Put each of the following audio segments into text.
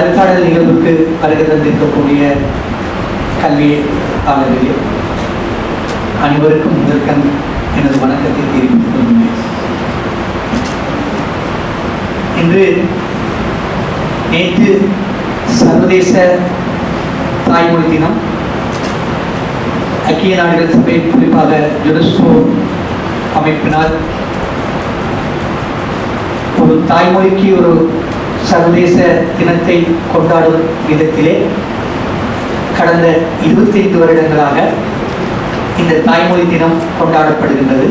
கருத்தாடல் நிகழ்வுக்கு வருகை தந்திருக்கக்கூடிய கல்வி அனைவருக்கும் முதற்கண் எனது வணக்கத்தை தெரிவித்துக் கொள்கிறேன். இன்று நேற்று சர்வதேச தாய்மொழி தினம். ஐக்கிய நாடுகள் சபை குறிப்பாக யுனெஸ்கோ அமைப்பினால் ஒரு தாய்மொழிக்கு ஒரு சர்வதேச தினத்தை கொண்டாடும் விதத்திலே கடந்த இருபத்தைந்து வருடங்களாக இந்த தாய்மொழி தினம் கொண்டாடப்படுகின்றது.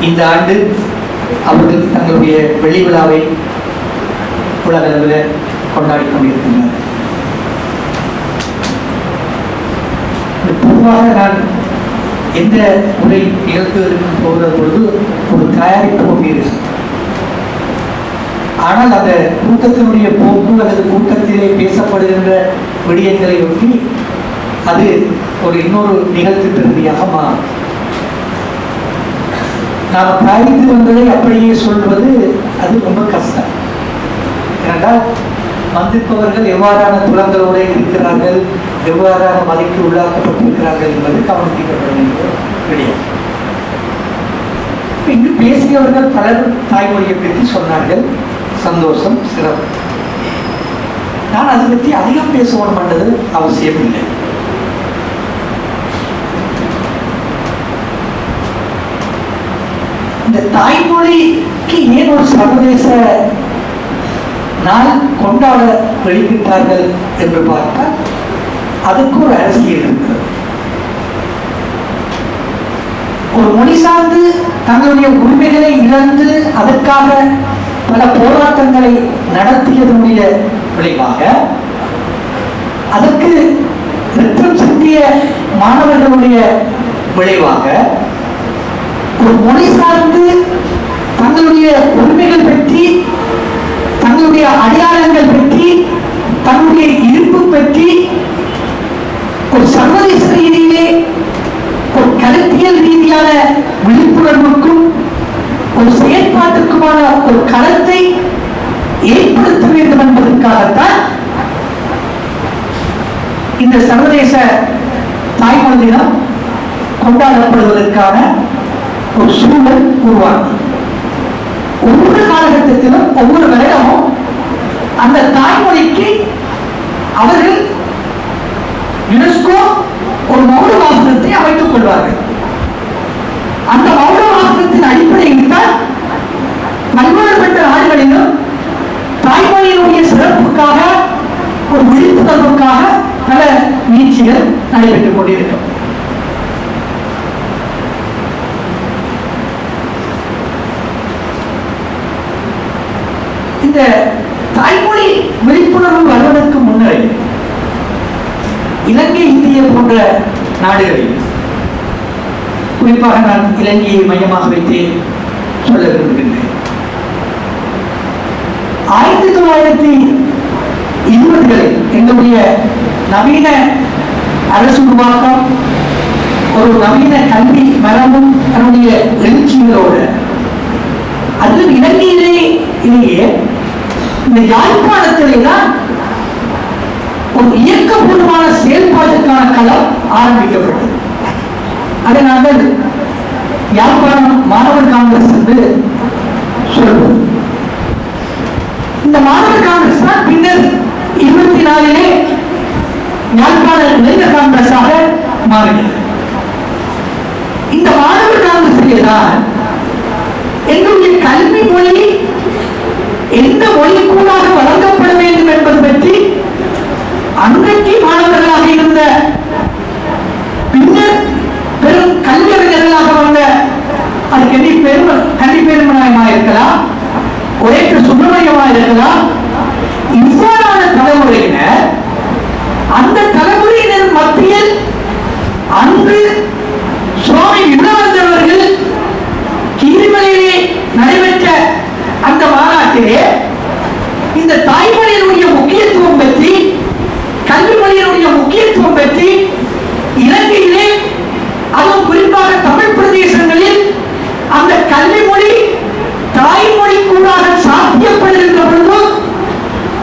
இந்த ஆண்டு அவர்கள் தங்களுடைய வெள்ளி விழாவை உலக அளவில் கொண்டாடி கொண்டிருக்கின்றனர் பொதுவாக நான் எந்த உரை நிகழ்த்துவதற்கு போகிற பொழுது ஒரு தயாரிப்பு கொண்டிருக்கிறேன் ஆனால் அந்த கூட்டத்தினுடைய போக்கு அல்லது கூட்டத்திலே பேசப்படுகின்ற விடயங்களை ஒட்டி அது ஒரு இன்னொரு நிகழ்ச்சி பிரதியாக மாறும். நாம் தாய்த்து வந்ததை அப்படியே சொல்வது அது ரொம்ப கஷ்டம். ஏனென்றால் வந்திருப்பவர்கள் எவ்வாறான துலங்களோடு இருக்கிறார்கள் எவ்வாறான மலைக்கு உள்ளாக்கப்பட்டிருக்கிறார்கள் என்பது கவனிக்கப்பட வேண்டிய விடயம். இங்கு பேசியவர்கள் பலர் தாய்மொழியை பற்றி சொன்னார்கள். சந்தோஷம் சிறப்பு. நான் அதை பற்றி அதிகம் பேசணும் பண்ணது அவசியம் இல்லை. இந்த தாய்மொழிக்கு ஏன் ஒரு சர்வதேச நாள் கொண்டாட வெளியிட்டார்கள் என்று பார்த்தால் அதுக்கு ஒரு அரசியல் இருக்கிறது. ஒரு மொழி சார்ந்து தங்களுடைய உரிமைகளை இழந்து அதற்காக பல போராட்டங்களை நடத்தியதனுடைய விளைவாக அதற்கு ரத்தம் சிந்திய மாணவர்களுடைய விளைவாக ஒரு மொழி சார்ந்து தங்களுடைய உரிமைகள் பற்றி தங்களுடைய அடையாளங்கள் பற்றி தன்னுடைய இருப்பு பற்றி ஒரு சர்வதேச ரீதியிலே ஒரு கருத்தியல் ரீதியான விழிப்புணர்வுக்கும் ஒரு செயற்பாட்டுக்குமான ஒரு களத்தை ஏற்படுத்த வேண்டும் என்பதற்காகத்தான் இந்த சர்வதேச தாய்மொழி தினம் கொண்டாடப்படுவதற்கான ஒரு சூழல் உருவாகும் ஒவ்வொரு காலகட்டத்திலும் ஒவ்வொரு வருடமும் அந்த தாய்மொழிக்கு அவர்கள் யுனெஸ்கோ ஒரு மௌன வாசகத்தை அமைத்துக் கொள்வார்கள். அந்த மௌன வாசகத்தின் அடிப்படையில் தான் பல்வேறுபட்ட நாடுகளிலும் தாய்மொழியினுடைய சிறப்புக்காக ஒரு விழிப்புணர்வுக்காக பல முயற்சிகள் நடைபெற்றுக் கொண்டிருக்கும். இந்த தாய்மொழி விழிப்புணர்வு வருவதற்கு முன்னரே இலங்கை இந்திய போன்ற நாடுகளில் குறிப்பாக நான் இலங்கையை மையமாக வைத்து சொல்ல விரும்புகின்றேன். ஆயிரத்தி தொள்ளாயிரத்தி இருபதுகளில் எங்களுடைய நவீன அரசு உருவாக்கம் ஒரு நவீன கல்வி மரபும் தன்னுடைய எழுச்சிகளோடு. அது இலங்கையிலே இலேயே இந்த யாழ்ப்பாணத்திலே தான் ஒரு இயக்கபூர்வமான செயல்பாட்டுக்கான களம் ஆரம்பிக்கப்பட்டது. அதை யாழ்ப்பாணம் மாணவர் காங்கிரஸ் என்று சொல்வோம். இந்த மாணவர் காங்கிரஸ் தான் பின்னர் இருபத்தி நாலிலே யாழ்ப்பாண இளைஞர் காங்கிரஸாக மாறியது. இந்த மாணவர் காங்கிரஸிலே தான் எங்களுடைய கல்வி மொழி எந்த மொழிக்கூடாக வழங்கப்பட வேண்டும் என்பது பற்றி அன்றைக்கு மாணவர்களாக இருந்த பின்னர் பெரும் கல்வியறிஞர்களாக வந்த அது கல்வி பெரும கல்வி பெருமனாயமாக இருக்கலாம் ஒரே சுப்பிரமணியமாக இருக்கலாம் இவ்வாறான தலைமுறையினர் அந்த தலைமுறையினர் மத்தியில் அன்று சுவாமி விவேகானந்தர் கீழ்மலையிலே நடைபெற்ற அந்த மாநாட்டிலே இந்த தாய்மொழியினுடைய முக்கியத்துவம் பற்றி கல்வி மொழியினுடைய முக்கியத்துவம் பற்றி இலங்கையிலே அதுவும் குறிப்பாக தமிழ் பிரதேசங்களில் அந்த கல்வி மொழி தாய்மொழி கூடாக சாத்தியப்படுகின்ற பொழுது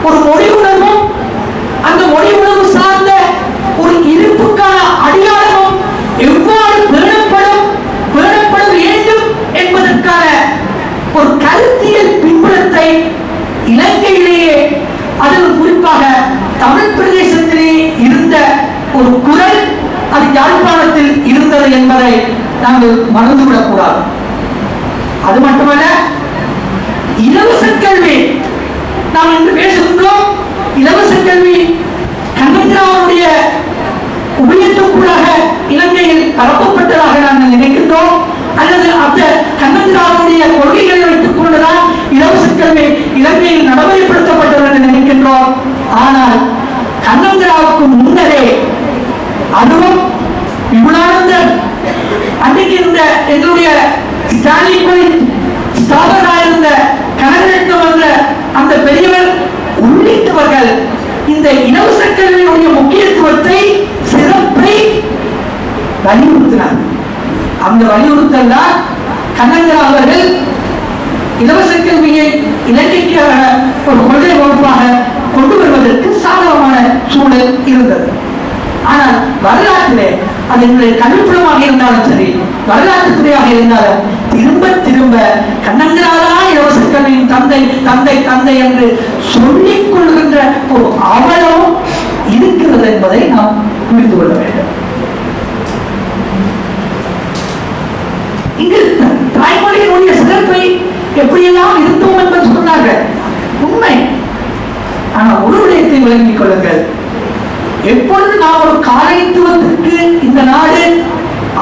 ஒரு மொழி உணர்வும் தமிழ் பிரதேசத்திலே இருந்த ஒரு குரல் அது யாழ்ப்பாணத்தில் இருந்தது என்பதை நாங்கள் மறந்துவிடக்கூடாது அது மட்டுமல்ல இலவச கல்வி நாம் இன்று பேசுகின்றோம் இலவச கல்வி கண்ணந்திராவுடைய உபயோகத்துக்குள்ளாக இலங்கையில் பரப்பப்பட்டதாக நாங்கள் நினைக்கின்றோம். அல்லது அந்த கண்ணந்திராவுடைய கொள்கைகளை வைத்துக் கொண்டுதான் இலவச கல்வி இலங்கையில் நடைமுறைப்படுத்தப்பட்டது என்று நினைக்கின்றோம். ஆனால் கண்ணந்திராவுக்கு முன்னரே அதுவும் விமலானந்தன் அன்றைக்கு இருந்த எங்களுடைய ஸ்டாலின் ஸ்தாபகராக இருந்த கனகரட்னம் வந்த அந்த பெரியவர் உள்ளிட்டவர்கள் இந்த இலவச கல்வியினுடைய முக்கியத்துவத்தை வலியுறுத்தினார் அந்த வலியுறுத்தல் தான் கண்ணங்கர் அவர்கள் இலவச கல்வியை இலங்கைக்கு ஒரு கொள்கை வகுப்பாக கொண்டு வருவதற்கு சாதகமான சூழல் இருந்தது. ஆனால் வரலாற்றிலே அது எங்களுடைய கல்விப்புலமாக இருந்தாலும் சரி வரலாற்று துறையாக இருந்தாலும் திரும்ப திரும்ப கண்ணங்கராதான் இலவச கல்வியின் தந்தை தந்தை தந்தை என்று சொல்லிக் கொள்கின்ற ஒரு அவலம் இருக்கிறது என்பதை நாம் புரிந்து கொள்ள வேண்டும். இங்கு தாய்மொழியினுடைய சிறப்பை எப்படியெல்லாம் இருந்தோம் என்று சொன்னார்கள். உண்மை. ஆனால் ஒரு விடயத்தை விளங்கிக் கொள்ளுங்கள். எப்பொழுது நாம் ஒரு காலைத்துவத்திற்கு இந்த நாடு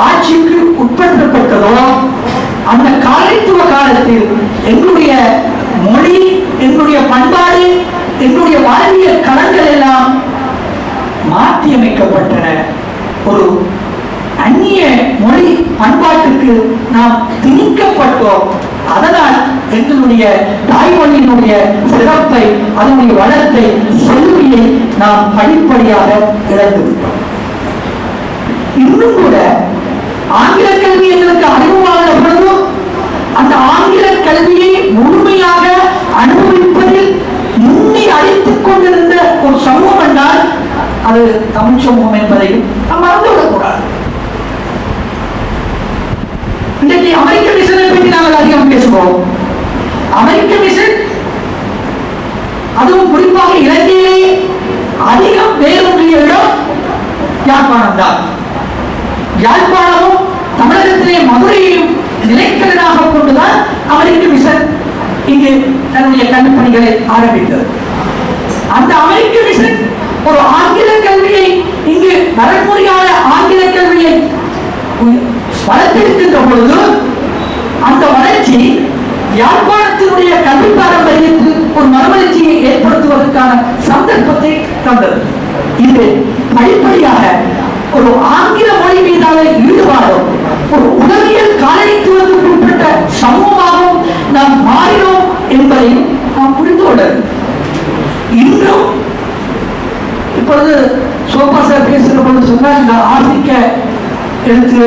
ஆட்சிக்கு உட்படுத்தப்பட்டதோ அந்த காலைத்துவ காலத்தில் எங்களுடைய மொழி எங்களுடைய பண்பாடு எங்களுடைய வாழ்வியல் களங்கள் எல்லாம் மாற்றியமைக்கப்பட்டன. ஒரு அந்நிய மொழி பண்பாட்டுக்கு நாம் திணிக்கப்பட்டோம். அதனால் எங்களுடைய தாய்மொழியினுடைய சிறப்பை அதனுடைய வளத்தை செல்வியை நாம் படிப்படியாக இழந்து இன்னும் கூட ஆங்கில கல்வி எங்களுக்கு அறிமுகமான பொழுதும் அந்த ஆங்கில கல்வியை முழுமையாக அனுபவிப்பதில் முன்னி அழித்துக் கொண்டிருந்த ஒரு சமூகம் என்றால் அது தமிழ் சமூகம் என்பதையும் நாம் மறந்துவிடக்கூடாது இன்றைக்கு அமெரிக்க மிஷனை பற்றி நாங்கள் அதிகம் அமெரிக்க மிஷன் அதுவும் குறிப்பாக இலங்கையிலே அதிகம் வேரூன்றிய இடம் யாழ்ப்பாணம் தான் யாழ்ப்பாணமும் தமிழகத்திலே மதுரையையும் நிலைக்கலனாக கொண்டுதான் அமெரிக்க மிஷன் இங்கு தன்னுடைய கண்டுபணிகளை ஆரம்பித்தது. அந்த அமெரிக்க மிஷன் ஒரு ஆங்கில கல்வியை இங்கு வரன்முறையான ஆங்கில கல்வியை வளர்த்திருக்கின்ற பொழுது அந்த வளர்ச்சி யாழ்ப்பாணத்தினுடைய கல்வி பாரம்பரியத்தில் ஒரு மறுமலர்ச்சியை ஏற்படுத்துவதற்கான சந்தர்ப்பத்தை தந்தது இது படிப்படியாக ஒரு ஆங்கில மொழி மீதான ஈடுபாடும் ஒரு உளவியல் காலனித்துவத்துக்கு உட்பட்ட சமூகமாகவும் நாம் மாறினோம் என்பதையும் நாம் புரிந்து கொண்டது. இன்றும் இப்பொழுது சோபா சார் பேசுகிற பொழுது சொன்னார் இந்த ஆப்பிரிக்க எழுத்து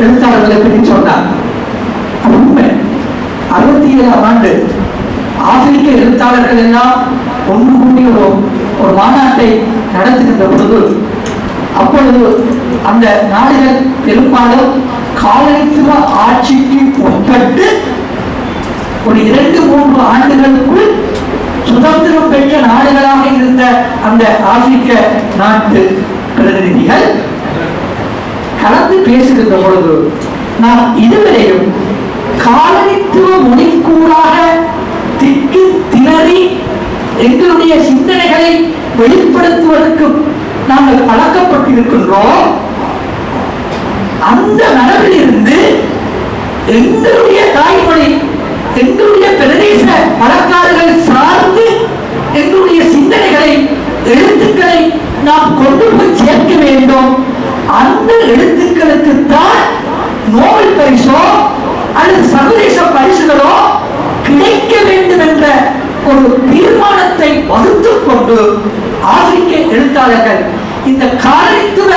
எழுத்தாளர்களை பற்றி சொன்னார். உண்மை. அறுபத்தி ஏழாம் ஆண்டு ஆப்பிரிக்க எழுத்தாளர்கள் எல்லாம் ஒன்று கூடி ஒரு ஒரு மாநாட்டை நடத்துகின்ற பொழுது அப்பொழுது அந்த நாடுகள் பெரும்பாலும் காலனித்துவ ஆட்சிக்கு உட்பட்டு ஒரு இரண்டு மூன்று ஆண்டுகளுக்குள் சுதந்திரம் பெற்ற நாடுகளாக இருந்த அந்த ஆப்பிரிக்க நாட்டு பிரதிநிதிகள் கலந்து பேசுகின்ற பொழுது நாம் இதுவரையும் காலனித்துவ மொழிக்கூறாக திக்கு திணறி எங்களுடைய சிந்தனைகளை வெளிப்படுத்துவதற்கு நாங்கள் பழக்கப்பட்டிருக்கின்றோம். அந்த மரபிலிருந்து எங்களுடைய தாய்மொழி எங்களுடைய பிரதேச வழக்காடுகள் சார்ந்து எங்களுடைய சிந்தனைகளை எழுத்துக்களை நாம் கொண்டு போய் சேர்க்க வேண்டும். அந்த எழுத்துக்களுக்கு தான் நோபல் பரிசோ அல்லது சர்வதேச பரிசுகளோ கிடைக்க வேண்டும் என்ற ஒரு தீர்மானத்தை வகுத்து கொண்டு ஆதிக்க எழுத்தாளர்கள் இந்த காலனித்துவ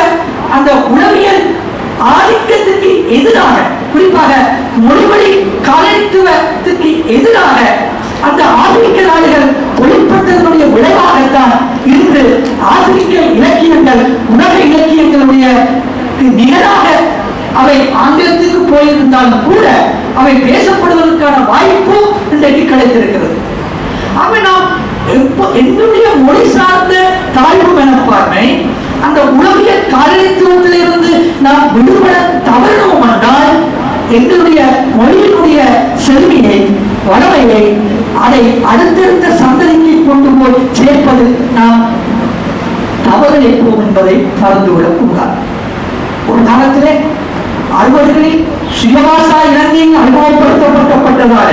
அந்த உளவியல் ஆதிக்கத்துக்கு எதிராக குறிப்பாக மொழிவழி காலனித்துவத்துக்கு எதிராக அந்த ஆதிக்க நாடுகள் ஒளிப்பட்டதனுடைய விளைவாகத்தான் இன்று ஆதிக்க இலக்கியங்கள் உலக இலக்கியங்களுடைய நிகராக அவை ஆங்கிலத்துக்கு போயிருந்தாலும் கூட அவை பேசப்படுவதற்கான வாய்ப்பும் இன்றைக்கு கிடைத்திருக்கிறது. ஆக நாம் என்னுடைய மொழி சார்ந்த தாய் அந்த உலகிய காலனித்துவத்திலிருந்து நாம் விடுபட தவறணும் என்றால் எங்களுடைய மொழியினுடைய செல்வியை வளமையை அதை அடுத்தடுத்த சந்ததிக்கு கொண்டு போய் சேர்ப்பது நாம் தவறு நிற்போம் என்பதை மறந்துவிடக் கூடாது. ஒரு காலத்திலே அறுவர்களில் சுயவாசா இலங்கையில் அறிமுகப்படுத்தப்பட்டப்பட்டதால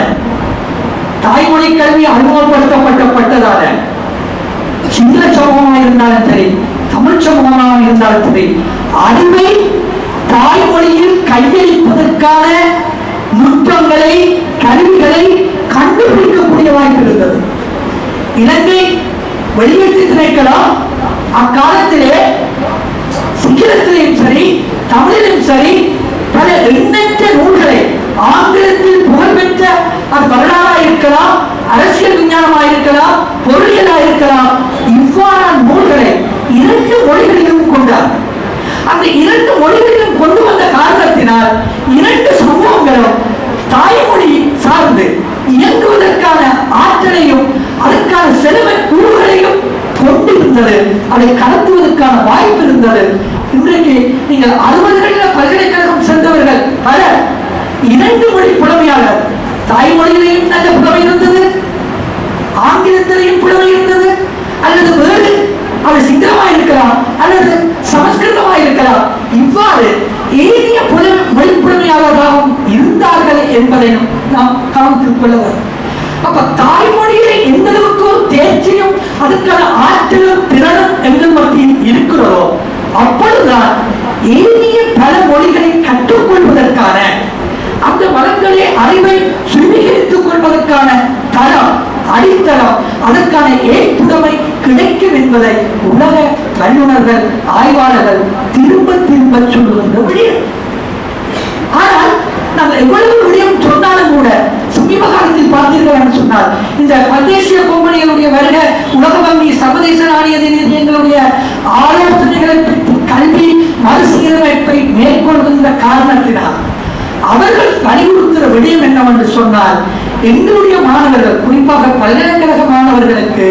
தாய்மொழி கல்வி அறிமுகப்படுத்தப்பட்டப்பட்டதால சிங்கள சமூகமாக இருந்தாலும் சரி தமிழ் சமூகமாக இருந்தாலும் சரி அறிவை தாய்மொழியில் கையளிப்பதற்கான நுட்பங்களை கருவிகளை கண்டுபிடிக்கக்கூடிய வாய்ப்பு இருந்தது. இலங்கை வெளியீட்டு திணைக்களம் அக்காலத்திலே சிங்களத்திலையும் சரி தமிழிலும் சரி பல எண்ணற்ற நூல்களை ஆங்கிலத்தில் புகழ்பெற்ற அது வரலாறு இருக்கலாம் அரசியல் விஞ்ஞானமா இருக்கலாம் பொருளியலா இருக்கலாம் இவ்வாறான நூல்களை இரண்டு மொழிகளிலும் கொண்டார். அந்த இரண்டு மொழிகளிலும் கொண்டு வந்த காரணத்தினால் இரண்டு சமூகங்களும் தாய்மொழி சார்ந்து இயங்குவதற்கான ஆற்றலையும் அதற்கான செலவு கூறுகளையும் கொண்டிருந்தது. அதை கடத்துவதற்கான வாய்ப்பு இருந்தது. இன்றைக்கு நீங்கள் அறுபதுகளில் பல்கலைக்கழகம் சென்றவர்கள் பலர் இரண்டு மொழி புலமையாளர் தாய்மொழியிலையும் நல்ல புலமை இருந்தது. ஆங்கிலத்திலையும் புலமை இருந்தது. அல்லது வேறு அது சிங்களமா இருக்கலாம் அல்லது சமஸ்கிருதமா இருக்கலாம் இவ்வாறு ஏனைய புல மொழி புலமையாளர்களாகவும் இருந்தார்கள் என்பதையும் நாம் கவனத்தில் கொள்ள வேண்டும். அப்ப தாய்மொழியில எந்த அளவுக்கு ஒரு தேர்ச்சியும் அதுக்கான ஆற்றலும் திறனும் எங்கள் மத்தியில் இருக்கிறதோ அப்பொழுதுதான் ஏனைய பல மொழிகளை கற்றுக்கொள்வதற்கான அந்த வளங்களே அறிவை சுவீகரித்துக் கொள்வதற்கான தரம் அடித்தளம் அதற்கான ஏற்புடைமை கிடைக்கும் என்பதை உலக வல்லுநர்கள் ஆய்வாளர்கள் திரும்ப திரும்ப சொல்லுகின்ற விடயம் ஆனால் நாங்கள் எவ்வளவு விடயம் சொன்னாலும் கூட சமீப காலத்தில் பார்த்தீர்கள் என்று சொன்னால் இந்த மலேசிய கோம்பனிகளுடைய வருக உலக வங்கி சர்வதேச நாணய நிதியங்களுடைய ஆலோசனைகளை பற்றி கல்வி மறுசீரமைப்பை மேற்கொள்கின்ற காரணத்தினால் அவர்கள் வலியுறுத்துகிற விடயம் என்னவென்று சொன்னால் எங்களுடைய மாணவர்கள் குறிப்பாக பல்கலைக்கழக மாணவர்களுக்கு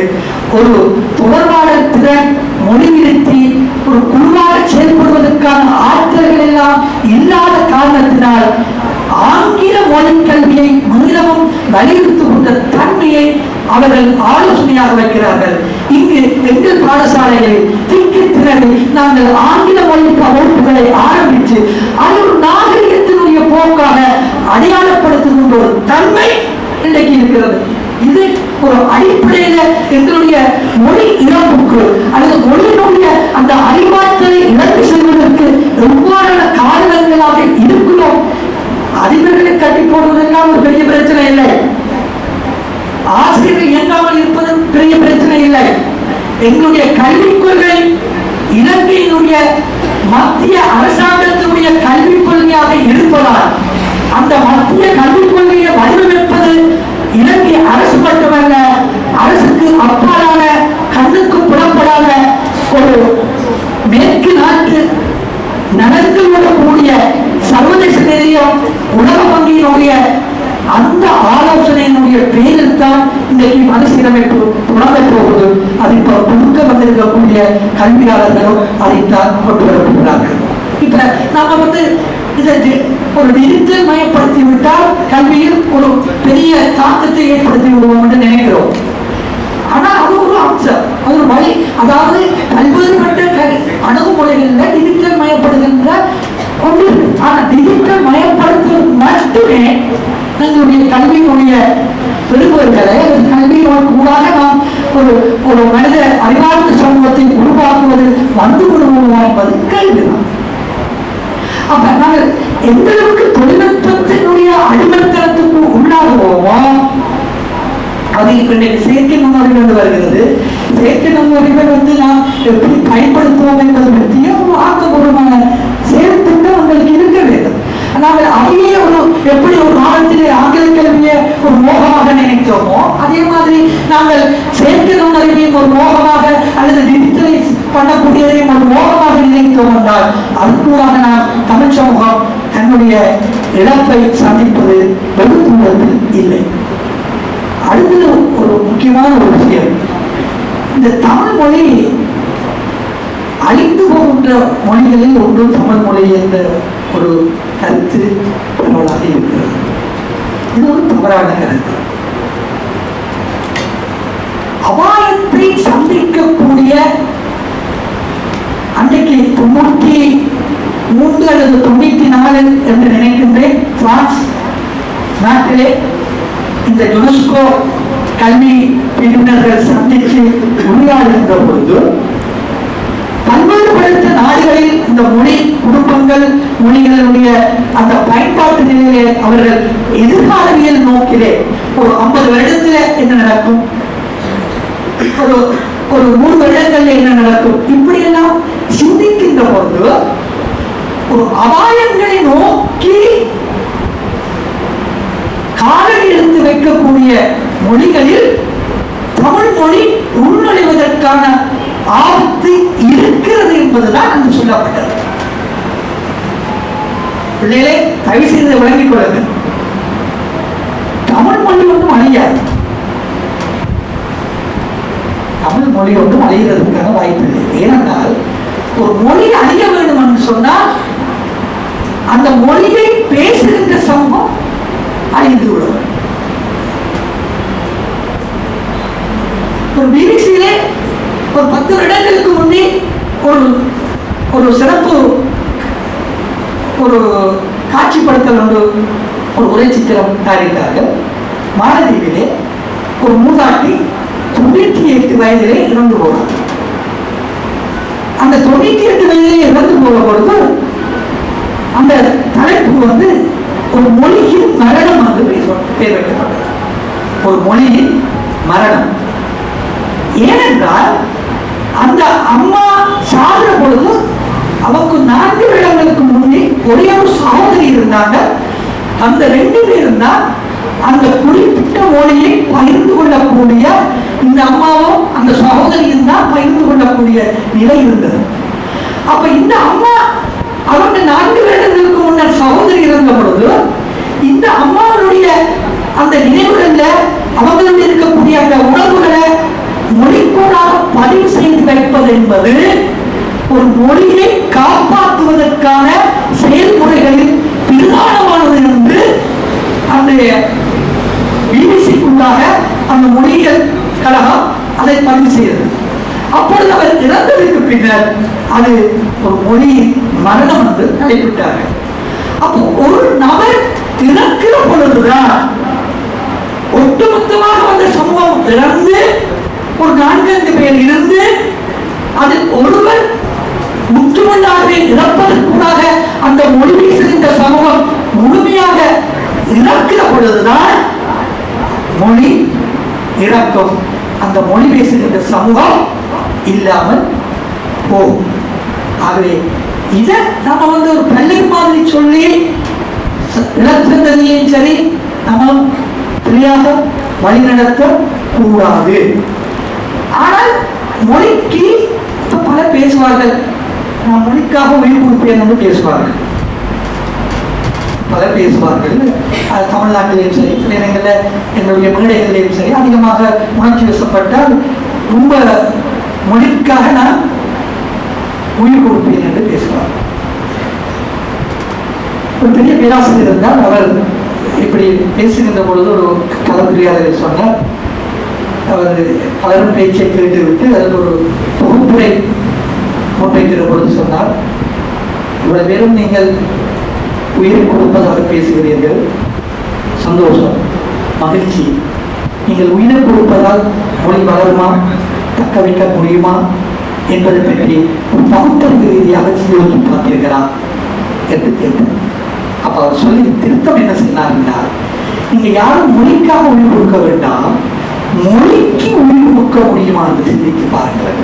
ஒரு தொடர்பாளர் திறன் மொழிநிறுத்தி ஒரு குழுவாக செயல்படுவதற்கான ஆற்றல்கள் எல்லாம் இல்லாத காரணத்தினால் ஆங்கில மொழி கல்வியை மீளவும் வலியுறுத்துகின்ற தன்மையை அவர்கள் ஆலோசனையாக வைக்கிறார்கள். இங்கு எங்கள் பாடசாலைகளில் திக்கு திறனில் நாங்கள் ஆங்கில மொழி வகுப்புகளை ஆரம்பித்து அது ஒரு நாகரிக முற்போக்காக அடையாளப்படுத்துகின்ற ஒரு தன்மை இன்றைக்கு இருக்கிறது. இது ஒரு அடிப்படையில எங்களுடைய மொழி இழப்புக்கு அல்லது மொழியினுடைய அந்த அறிவாற்றலை இழந்து செல்வதற்கு எவ்வாறான காரணங்களாக இருக்கிறோம்? அதிபர்களை கட்டி போடுவதெல்லாம் ஒரு பெரிய பிரச்சனை இல்லை. ஆசிரியர்கள் இயங்காமல் இருப்பது பெரிய பிரச்சனை இல்லை. எங்களுடைய கல்விக் கொள்கை இலங்கையினுடைய மத்திய அரசாங்கத்தினுடைய கல்விக் கொள்கையாக இருப்பதால் அந்த மத்திய கல்விக் கொள்கையை வடிவமைப்பது இலங்கை அரசு மட்டுமல்ல அரசுக்கு அப்பாலான கண்ணுக்கு புலப்படாத ஒரு மேற்கு நாட்டு நலன்களோடு கூடிய சர்வதேச நிதியம் உலக வங்கியினுடைய அந்த ஆலோசனையினுடைய பேரில் தான் இன்றைக்கு மறுசீரமைப்பு தொடங்க போகுது அது இப்போ கொடுக்க வந்திருக்கக்கூடிய கல்வியாளர்களும் அதைத்தான் கொண்டு வரப்போகிறார்கள் இப்ப நாம வந்து இதை ஒரு டிஜிட்டல் மயப்படுத்தி விட்டால் கல்வியில் ஒரு பெரிய தாக்கத்தை ஏற்படுத்தி விடுவோம் என்று நினைக்கிறோம். ஆனா அது ஒரு அம்சம். அது ஒரு வழி. அதாவது பல்வேறுபட்ட அணுகுமுறைகளில் டிஜிட்டல் மயப்படுகின்ற ஒன்று. ஆனால் ஆனா டிஜிட்டல் மயப்படுத்துவது மட்டுமே எங்களுடைய கல்வியினுடைய பெறுபவர்களை அல்லது கூடாக நாம் ஒரு ஒரு மனித அறிவார்ந்த சமூகத்தை உருவாக்குவது வந்து விடுவோம் என்பது கேள்விதான். அப்ப நாங்கள் எந்த அளவுக்கு தொழில்நுட்பத்தினுடைய அடிமத்தனத்துக்கு உள்ளாகுவோமோ அது இப்ப செயற்கை நுண்ணறிவு வந்து வருகிறது. செயற்கை நுண்ணறிவை வந்து நாம் எப்படி பயன்படுத்துவோம் என்பது பற்றிய ஒரு ஆக்கப்பூர்வமான செயல்திட்டம் உங்களுக்கு இருக்க வேண்டும். நாங்கள் அதையே ஒரு எப்படி ஒரு காலத்திலே ஆங்கில கல்வியை ஒரு மோகமாக நினைத்தோமோ அதே மாதிரி நாங்கள் செயற்கை நுண்ணறிவையும் ஒரு மோகமாக அல்லது டிஜிட்டலைஸ் பண்ணக்கூடியதையும் ஒரு மோகமாக நினைத்தோம் என்றால் அதுக்கூடாக நாம் தமிழ் சமூகம் தன்னுடைய இழப்பை சந்திப்பது வெகு தூரத்தில் இல்லை. அடுத்தது ஒரு முக்கியமான ஒரு விஷயம். இந்த தமிழ் மொழி அழிந்து போகின்ற மொழிகளில் ஒன்று தமிழ் மொழி என்ற ஒரு கருத்து பரவலாக இருக்கிறது. இது ஒரு தவறான கருத்து. அபாயத்தை சந்திக்கக்கூடிய தொண்ணூற்றி மூன்று அல்லது தொண்ணூற்றி நாலு என்று நினைக்கின்றேன். பிரான்ஸ் நாட்டிலே இந்த யுனெஸ்கோ கல்வி பிரிவினர்கள் சந்தித்து உரையாடுகின்ற பொழுது பல்வேறுபடுத்த நாடுகளில் இந்த மொழி குடும்பங்கள் மொழிகளுடைய அந்த பயன்பாட்டு நிலையிலே அவர்கள் எதிர்காலவியல் நோக்கிலே ஒரு ஐம்பது வருடத்துல என்ன நடக்கும்? ஒரு ஒரு மூணு வருடங்கள்ல என்ன நடக்கும்? இப்படி எல்லாம் சிந்திக்கின்ற போது ஒரு அபாயங்களை நோக்கி காலடி எடுத்து வைக்கக்கூடிய மொழிகளில் தமிழ் மொழி உள்நுழைவதற்கான ஆபத்து இருக்கிறது என்பதுதான் அங்கு சொல்லப்பட்டது. பிள்ளைகளே தயவு செய்து விளங்கிக் கொள்ளுங்கள். தமிழ் மொழி ஒன்றும் அழியாது. தமிழ் மொழி ஒன்றும் அழிகிறதுக்கான வாய்ப்பு இல்லை. ஏனென்றால் ஒரு மொழி அழிய வேண்டும் என்று சொன்னால் அந்த மொழியை பேசுகின்ற சமூகம் அழிந்து விடும். ஒரு பிபிசியிலே ஒரு பத்து வருடங்களுக்கு முன்னே ஒரு ஒரு சிறப்பு ஒரு காட்சிப்படுத்தல் ஒன்று ஒரு உரை சித்திரம் தயாரித்தார்கள். மாலதீவிலே ஒரு மூதாட்டி தொண்ணூற்றி எட்டு வயதிலே இறந்து போவார் அந்த தொண்ணூற்றி எட்டு வயதிலே இறந்து போன பொழுது அந்த தலைப்பு வந்து ஒரு மொழியின் மரணம் வந்து பேச- பெயர் வைக்கப்பட்டது ஒரு மொழியின் மரணம். ஏனென்றால் அந்த அம்மா சாகிற பொழுது அவருக்கு நான்கு வருடங்களுக்கு முன்னே ஒரே ஒரு சகோதரி இருந்தாங்க. அந்த ரெண்டு பேரும் தான் அந்த குறிப்பிட்ட மொழியை பகிர்ந்து கொள்ளக்கூடிய இந்த அம்மாவும் அந்த சகோதரியும் தான் பகிர்ந்து கொள்ளக்கூடிய நிலை இருந்தது. அப்ப இந்த அம்மா அவங்க நான்கு வருடங்களுக்கு முன்னர் சகோதரி இருந்த பொழுது இந்த அம்மாவுடைய அந்த நினைவுகள்ல அவங்களுடைய இருக்கக்கூடிய அந்த உணர்வுகளை மொழிக்கூடாக பதிவு செய்து வைப்பது என்பது ஒரு மொழியை காப்பாற்றுவதற்கான செயல்முறைகளில் பிரதானமானது என்று அந்த பிபிசிக்குள்ளாக அந்த மொழியியல் கழகம் அதை பதிவு செய்தது. அப்பொழுது அவர் இறந்ததற்கு பின்னர் அது ஒரு மொழி மரணம் என்று தலைப்பிட்டார்கள். அப்போ ஒரு நபர் இறக்கிற பொழுதுதான் ஒட்டுமொத்தமாக வந்த சமூகம் இறந்து ஒரு நான்கைந்து பேர் இருந்து அதில் ஒருவர் முற்றுமுள்ளாகவே இறப்பதற்குள்ளாக அந்த மொழி பேசுகின்ற சமூகம் முழுமையாக இறக்கிற பொழுதுதான் மொழி இறக்கும். அந்த மொழி பேசுகின்ற சமூகம் இல்லாமல் போகும். ஆகவே இதை நம்ம வந்து ஒரு பள்ளி மாதிரி சொல்லி இழந்ததையும் சரி நம்ம சரியாக வழிநடத்த கூடாது. ஆனால் மொழிக்கு பல பேசுவார்கள். நான் மொழிக்காக உயிர் கொடுப்பேன் என்று பேசுவார்கள். பலர் பேசுவார்கள் அது தமிழ்நாட்டிலேயும் சரி சில இடங்களில் எங்களுடைய மேடைகளிலேயும் சரி அதிகமாக உணர்ச்சி வசப்பட்டால் ரொம்ப மொழிக்காக நான் உயிர் கொடுப்பேன் என்று பேசுவார். ஒரு பெரிய பேராசிரியர் இருந்தால் அவர் இப்படி பேசுகின்ற பொழுது ஒரு கலந்துரையாளர் சொன்னார். அவர் பலரும் பேச்சை கேட்டுவிட்டு அதில் ஒரு தொகுப்புரை முன்வைக்கிற பொழுது சொன்னார். இவ்வளவு பேரும் நீங்கள் உயிர் கொடுப்பதாக பேசுகிறீர்கள். சந்தோஷம் மகிழ்ச்சி. நீங்கள் உயிரை கொடுப்பதால் மொழி வளருமா? தக்க வைக்க முடியுமா? என்பதை பற்றி ஒரு பகுத்தறிவு ரீதியாக யோசித்து பார்த்தீர்களா என்று கேட்டேன். அப்ப அவர் சொல்லி திருத்தம் என்ன சொன்னார்னா நீங்கள் யாரும் மொழிக்காக உயிர் கொடுக்க வேண்டாம். மொழிக்கு உயிர் கொடுக்க முடியுமா என்று சிந்தித்து பாருங்கள்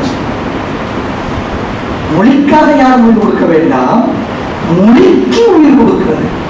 மொழிக்காக யாரும் உயிர் கொடுக்க வேண்டாம். もう一気に見ることってかね